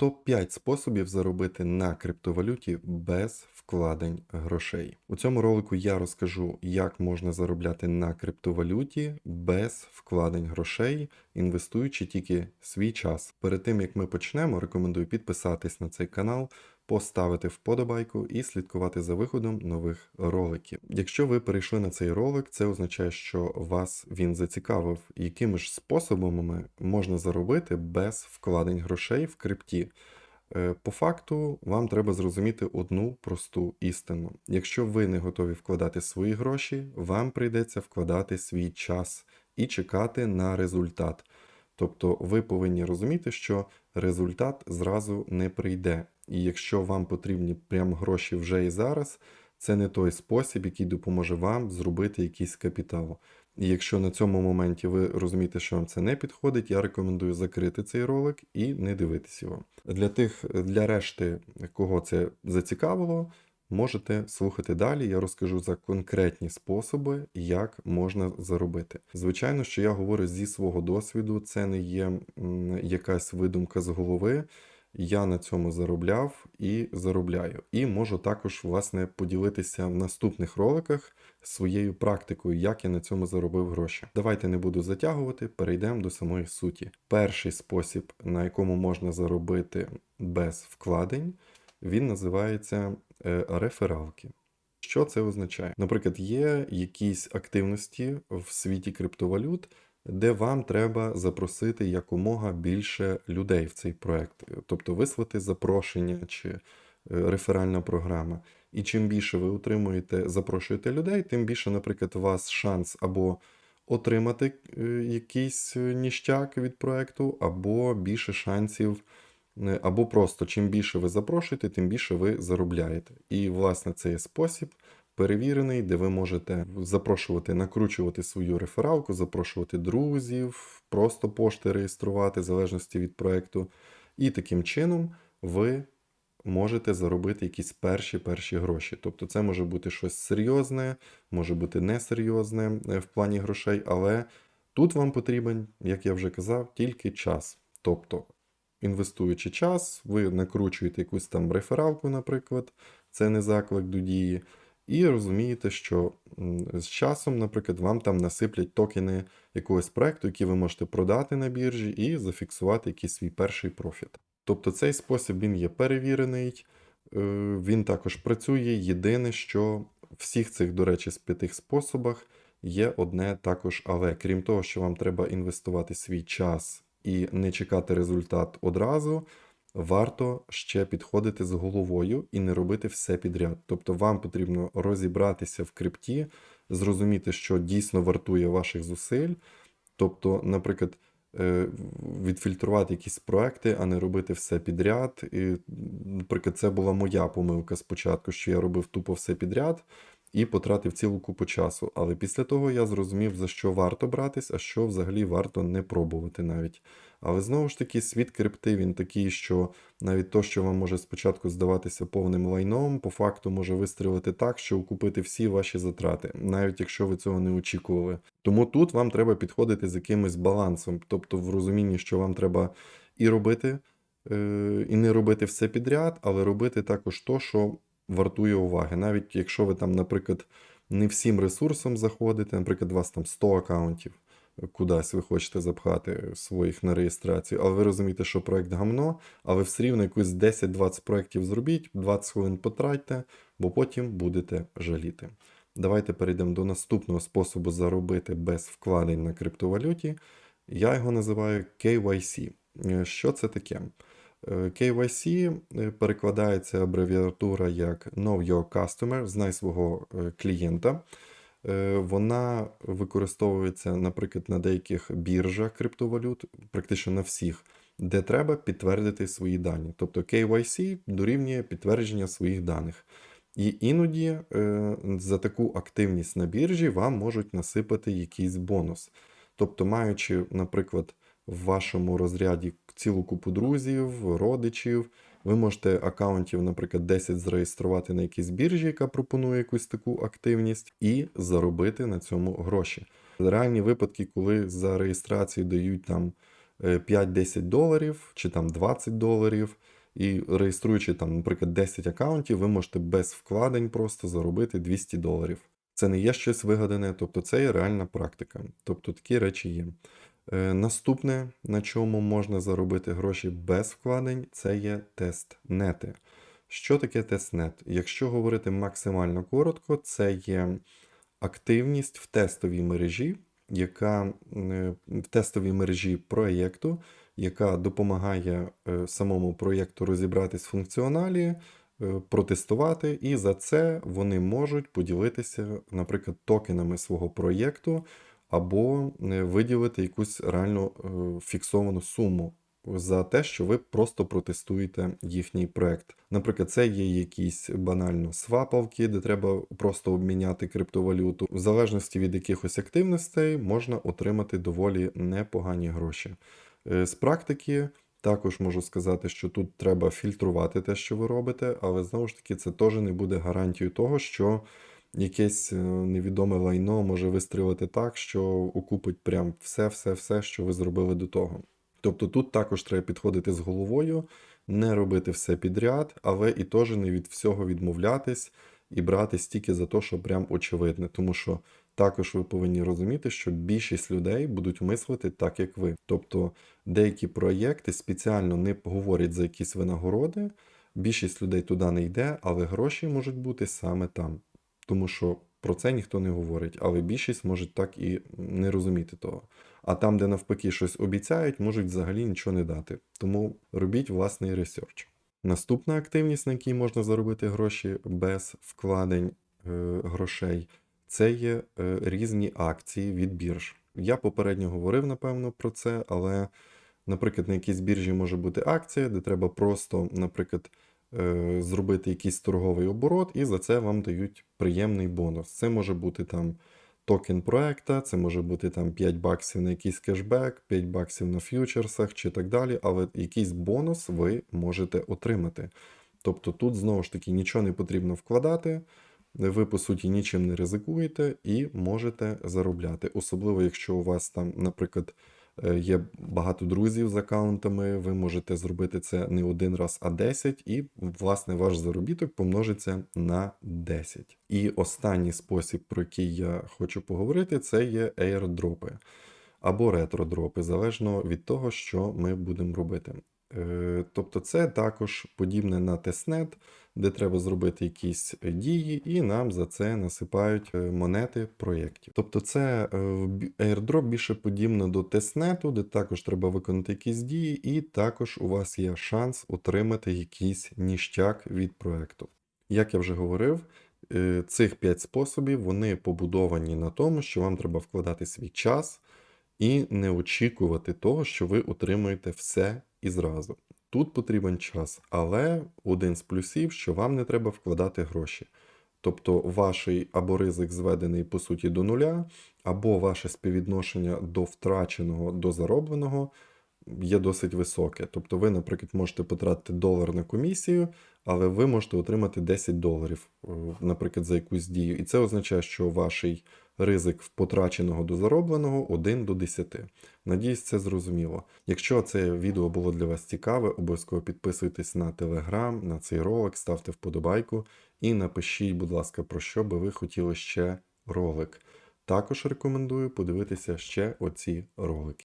Топ-5 способів заробити на криптовалюті без вкладень грошей. У цьому ролику я розкажу, як можна заробляти на криптовалюті без вкладень грошей, інвестуючи тільки свій час. Перед тим як ми почнемо, рекомендую підписатись на цей канал, поставити вподобайку і слідкувати за виходом нових роликів. Якщо ви перейшли на цей ролик, це означає, що вас він зацікавив, якими ж способами можна заробити без вкладень грошей в крипті. Е, По факту, вам треба зрозуміти одну просту істину. Якщо ви не готові вкладати свої гроші, вам прийдеться вкладати свій час і чекати на результат. Тобто ви повинні розуміти, що результат зразу не прийде. І якщо вам потрібні прям гроші вже і зараз, це не той спосіб, який допоможе вам зробити якийсь капітал. І якщо на цьому моменті ви розумієте, що вам це не підходить, я рекомендую закрити цей ролик і не дивитись його. Для тих, для решти, кого це зацікавило, можете слухати далі. Я розкажу за конкретні способи, як можна заробити. Звичайно, що я говорю зі свого досвіду, це не є якась видумка з голови. Я на цьому заробляв і заробляю. І можу також, власне, поділитися в наступних роликах своєю практикою, як я на цьому заробив гроші. Давайте не буду затягувати, перейдемо до самої суті. Перший спосіб, на якому можна заробити без вкладень, він називається е, рефералки. Що це означає? Наприклад, є якісь активності в світі криптовалют, де вам треба запросити якомога більше людей в цей проект, тобто вислати запрошення чи е, реферальна програма. І чим більше ви отримуєте, запрошуєте людей, тим більше, наприклад, у вас шанс або отримати е, якийсь е, ніштяк від проекту, або більше шансів, або просто чим більше ви запрошуєте, тим більше ви заробляєте. І, власне, це є спосіб перевірений, де ви можете запрошувати, накручувати свою рефералку, запрошувати друзів, просто пошти реєструвати, в залежності від проекту. І таким чином ви можете заробити якісь перші перші гроші. Тобто це може бути щось серйозне, може бути несерйозне е, в плані грошей, але тут вам потрібен, як я вже казав, тільки час. Тобто, інвестуючи час, ви накручуєте якусь там рефералку, наприклад, це не заклик до дії. І розумієте, що з часом, наприклад, вам там насиплять токени якогось проекту, які ви можете продати на біржі, і зафіксувати якийсь свій перший профіт. Тобто цей спосіб він є перевірений, е, він також працює. Єдине, що всіх цих, до речі, з п'яти способах є одне також але. Крім того, що вам треба інвестувати свій час і не чекати результат одразу, варто ще підходити з головою і не робити все підряд. Тобто вам потрібно розібратися в крипті, зрозуміти, що дійсно вартує ваших зусиль. Тобто, наприклад, е, відфільтрувати якісь проекти, а не робити все підряд. І, наприклад, це була моя помилка спочатку, що я робив тупо все підряд і потратив цілу купу часу. Але після того я зрозумів, за що варто братись, а що взагалі варто не пробувати навіть. Але знову ж таки, світ крипти він такий, що навіть то, що вам може спочатку здаватися повним лайном, по факту може вистрілити так, що окупити всі ваші затрати, навіть якщо ви цього не очікували. Тому тут вам треба підходити з якимось балансом, тобто в розумінні, що вам треба і робити, е, і не робити все підряд, але робити також то, що вартує уваги. Навіть якщо ви там, наприклад, не всім ресурсом заходите, наприклад, у вас там 100 аккаунтів кудись ви хочете запхати своїх на реєстрацію, але ви розумієте, що проект гамно, а ви все рівно якусь 10-20 проєктів зробіть, 20 хвилин потратьте, бо потім будете жаліти. Давайте перейдемо до наступного способу заробити без вкладень на криптовалюті. Я його називаю KYC. Що це таке? KYC е, перекладається абревіатура як Know Your Customer, знай свого е, клієнта. Е, Вона використовується, наприклад, на деяких біржах криптовалют, практично на всіх, де треба підтвердити свої дані. Тобто KYC дорівнює підтвердження своїх даних. І іноді за таку активність на біржі вам можуть насипати якийсь бонус. Тобто, маючи, наприклад, в вашому розряді цілу купу друзів, родичів, ви можете аккаунтів, наприклад, 10 зареєструвати на якійсь біржі, яка пропонує якусь таку активність, і заробити на цьому гроші. Реальні випадки, коли за реєстрацію дають там е, 5-10 доларів чи там 20 доларів. І реєструючи там, наприклад, 10 аккаунтів, ви можете без вкладень просто заробити 200 доларів. Це не є щось вигадане, тобто це є реальна практика. Тобто такі речі є. Е, Наступне, на чому можна заробити гроші без вкладень, це є тестнети. Що таке тестнет? Якщо говорити максимально коротко, це є активність в тестовій мережі, яка е, в тестовій мережі проєкту, яка допомагає е, самому проєкту розібратись в функціоналі, протестувати, і за це вони можуть поділитися, наприклад, токенами свого проєкту або е, виділити якусь реально е, фіксовану суму за те, що ви просто протестуєте їхній проект. Наприклад, це є якісь банально свапавки, де треба просто обміняти криптовалюту. В залежності від якихось активностей можна отримати доволі непогані гроші. Е, З практики також можу сказати, що тут треба фільтрувати те, що ви робите, але знову ж таки це теж не буде гарантією того, що якесь е, невідоме лайно може вистрілити так, що окупить прям все-все-все, що ви зробили до того. Тобто тут також треба підходити з головою, не робити все підряд, але і теж не від всього відмовлятись і брати стільки за те, що прям очевидне. Тому що також ви повинні розуміти, що більшість людей будуть мислити так, як ви. Тобто деякі проєкти спеціально не говорять за якісь винагороди, більшість людей туди не йде, але гроші можуть бути саме там. Тому що про це ніхто не говорить, але більшість може так і не розуміти того. А там, де навпаки щось обіцяють, можуть взагалі нічого не дати. Тому робіть власний ресерч. Наступна активність, на якій можна заробити гроші без вкладень е, грошей, це є е, різні акції від бірж. Я попередньо говорив, напевно, про це, але, наприклад, на якійсь біржі може бути акція, де треба просто, наприклад, зробити якийсь торговий оборот, і за це вам дають приємний бонус. Це може бути там токен проекта, це може бути там 5 баксів на якийсь кешбек, 5 баксів на ф'ючерсах чи так далі, але якийсь бонус ви можете отримати. Тобто тут знову ж таки нічого не потрібно вкладати, ви по суті нічим не ризикуєте і можете заробляти. Особливо, якщо у вас там, наприклад, е, є багато друзів з аккаунтами, ви можете зробити це не один раз, а 10, і власне ваш заробіток помножиться на 10. І останній спосіб, про який я хочу поговорити, це є airdropи або ретродропи, залежно від того, що ми будемо робити. Е, Тобто це також подібне на тестнет, де треба зробити якісь дії, і нам за це насипають е, монети проєктів. Тобто це е, airdrop більше подібно до тестнету, де також треба виконати якісь дії, і також у вас є шанс отримати якийсь ніштяк від проєкту. Як я вже говорив, е, цих 5 способів вони побудовані на тому, що вам треба вкладати свій час і не очікувати того, що ви отримуєте все і зразу. Тут потрібен час, але один з плюсів, що вам не треба вкладати гроші. Тобто ваш або ризик зведений по суті до нуля, або ваше співвідношення до втраченого до заробленого є досить високе. Тобто ви, наприклад, можете потратити долар на комісію, але ви можете отримати 10 доларів, е, наприклад, за якусь дію. І це означає, що ваш ризик потраченого до заробленого 1 до 10. Надіюсь, це зрозуміло. Якщо це відео було для вас цікаве, обов'язково підписуйтесь на телеграм, на цей ролик, ставте вподобайку і напишіть, будь ласка, про що би ви хотіли ще ролик. Також рекомендую подивитися ще оці ролики.